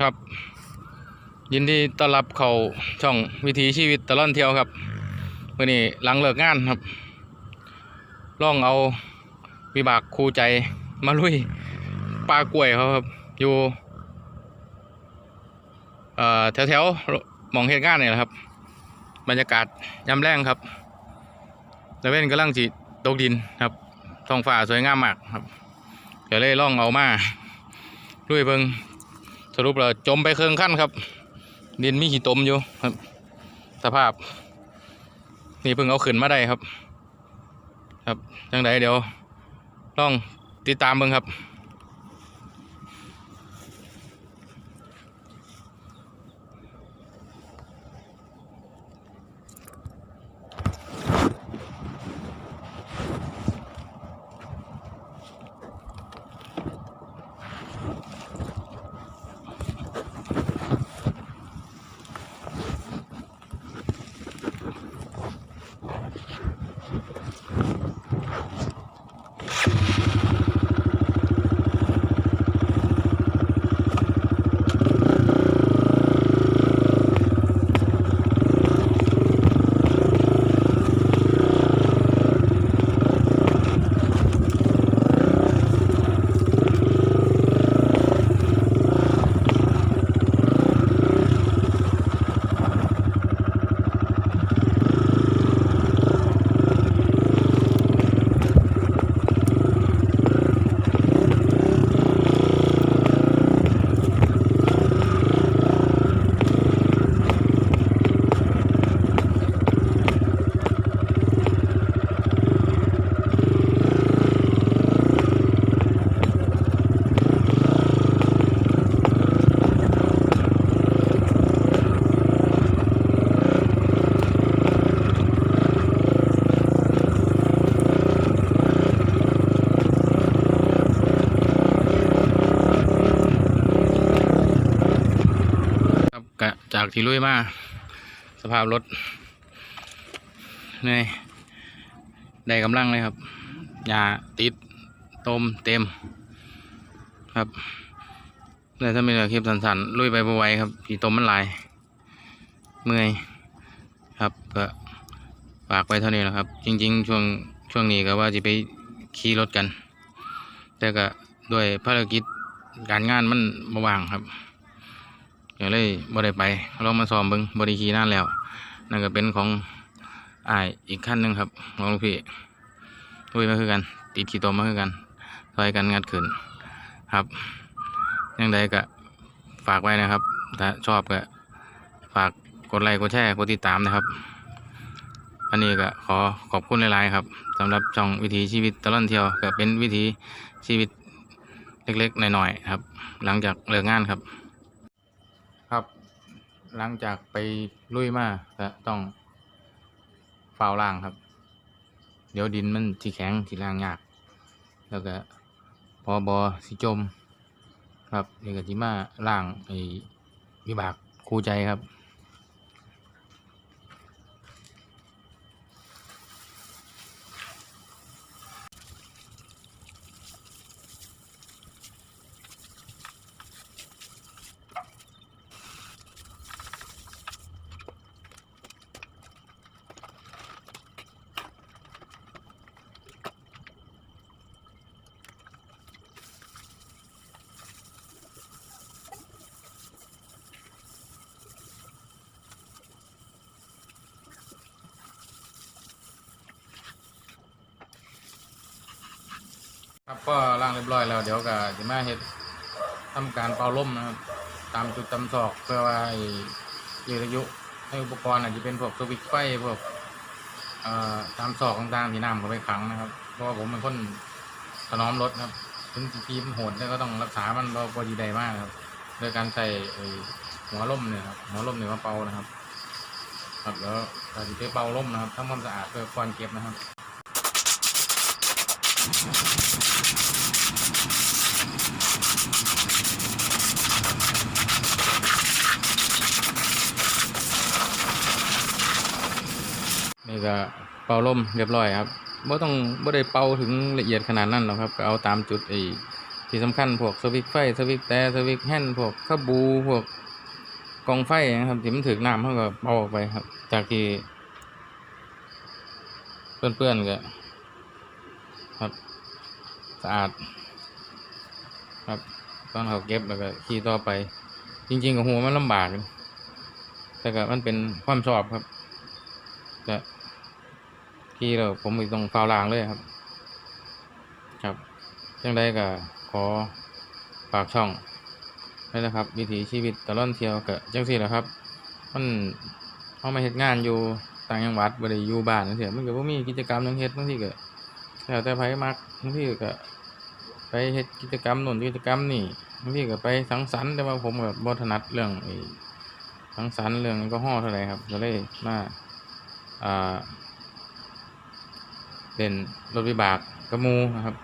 ครับ ยินดีต้อนรับเข้าช่องวิถีชีวิตตะลอดเที่ยวครับวันนี้หลังเลิกงานครับล่องเอาวิบากคู่ใจมาลุยปลากล้วยเขาครับ อยู่เอ่อแถวแถวๆมองเหตุงานนี่แหละครับ บรรยากาศยามแรงครับตะเว้นกำลังสิตกดินครับท้องฟ้าสวยงามมากครับเดี๋ยวเลยล่องเอามาลุยเบิง สรุปแล้วจมไปเครื่องขั้นครับ ดินมีขี้ตมอยู่ครับ สภาพ นี่เพิ่งเอาขึ้นมาได้ครับ ครับจังไดเดี๋ยวต้องติดตามเบิ่งครับกะ จากที่ลุยมาสภาพรถเนื่ได้กำลังเลยครับยาติดต้มเต็ม ครับเลยถ้าไมีคลิปสั้นๆลุยไปบไหวครับผีต้มมันลายเมื่อยครับก็ฝากไว้เท่านี้แหละครับ จริง ๆ ช่วงช่วงนี้ก็ว่าจะไปขี่รถกัน แต่ก็ด้วยภารกิจการงานมันบ่ว่างครับ ก็เลยบ่ได้ไปลองมาซ้อมเบิ่งบ่ได้ขี่นานแล้ว นั่นก็เป็นของอ้ายอีกขั้นหนึ่งครับของลูกพี่ลุยมาคือกัน ติดขี่ตมมาคือกันซอยกันงัดขึ้นครับยังไงก็ฝากไว้นะครับ ถ้าชอบก็ฝากกดไลค์กดแชร์กดติดตามนะครับ อันนี้ก็ขอขอบคุณหลายๆครับสำหรับช่องวิถีชีวิตตลอดเที่ยวก็เป็นวิถีชีวิตเล็กๆหน่อยๆครับ หลังจากเลิกงานครับ หลังจากไปลุยมาก็ต้องฟาวล่างครับ เดี๋ยวดินมันที่แข็งที่ล่างยาก แล้วก็พอบอสิจม ครับเดี๋ยวก็ที่มาล่างไอ้วิบากคู่ใจครับ ครับก็ล่างเรียบร้อยแล้วเดี๋ยวก็จะมาเฮ็ดทำการเป่าลมนะครับ ตามจุดตำศอกเพื่อว่าไอ้ยืดอายุให้อุปกรณ์อาจจะเป็นพวกสวิตช์ไฟพวกตามศอกต่างๆที่น้ำเขาไปขังนะครับ เพราะว่าผมเป็นคนถนอมรถครับถึงทีมโหดแต่ก็ต้องรักษามันเราพอดีใดมากครับโดยการใส่หัวล่มเนี่ยครับหัวล่มเนี่ยมาเป่านะครับ ครับแล้วเราจะไปเป่าล่มนะครับทำความสะอาดเพื่อก่อนเก็บนะครับ นี่ก็เป่าลมเรียบร้อยครับบ่ต้องบ่ได้เป่าถึงละเอียดขนาดนั้นหรอกครับ ก็เอาตามจุดไอ้ที่สำคัญพวกสวิตไฟสวิตแต่สวิตแฮนพวกข้าบูพวกกองไฟนะครับที่มันถึกน้ำเขาก็เอาออกไปครับ จากที่เปื้อนๆก็ ครับ สะอาด ครับ ตอนเขาเก็บแล้วก็ขี่ต่อไป จริง ๆกับหัวมันลำบากแต่ก็มันเป็นความชอบครับแต่ขี่แล้วผมอีกต้องฟาวลางเลยครับ ครับจังได้ก็ขอฝากช่องนี่นะครับ วิถีชีวิตตะล่อดเที่ยวก็จังสี่แหละครับ มันเขามาเฮ็ดงานอยู่ต่างจังหวัดบ่ได้อยู่บ้านจังซี่มันก็บ่มีกิจกรรมหยังเฮ็ดบางทีก็ แล้วแต่ไผมักบางทีก็ไปเฮ็ดกิจกรรมโน่นกิจกรรมนี่บางทีก็ไปสังสรรค์แต่ว่าผมก็บ่ถนัดเรื่องไอ้สังสรรค์เรื่องแอลกอฮอเท่าไหร่ครับก็เลยมาอ่าเล่นรถวิบากกับหมู่นะครับ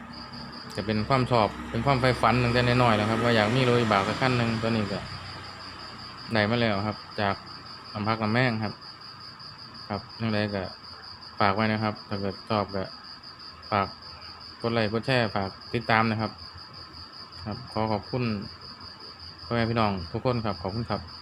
จะเป็นความชอบเป็นความใฝ่ฝันตั้งแต่น้อยๆแล้วครับว่าอยากมีรถวิบากสักคันหนึ่งตอนนี้ก็ได้มาแล้วครับ จากลำพักลำแม่งครับ ครับยังไงก็ฝากไว้นะครับ ถ้าเกิดชอบก็ ฝากกดไลค์กดแชร์ฝากติดตามนะครับ ครับ ขอขอบคุณพ่อแม่พี่น้องทุกคนครับ ขอบคุณครับ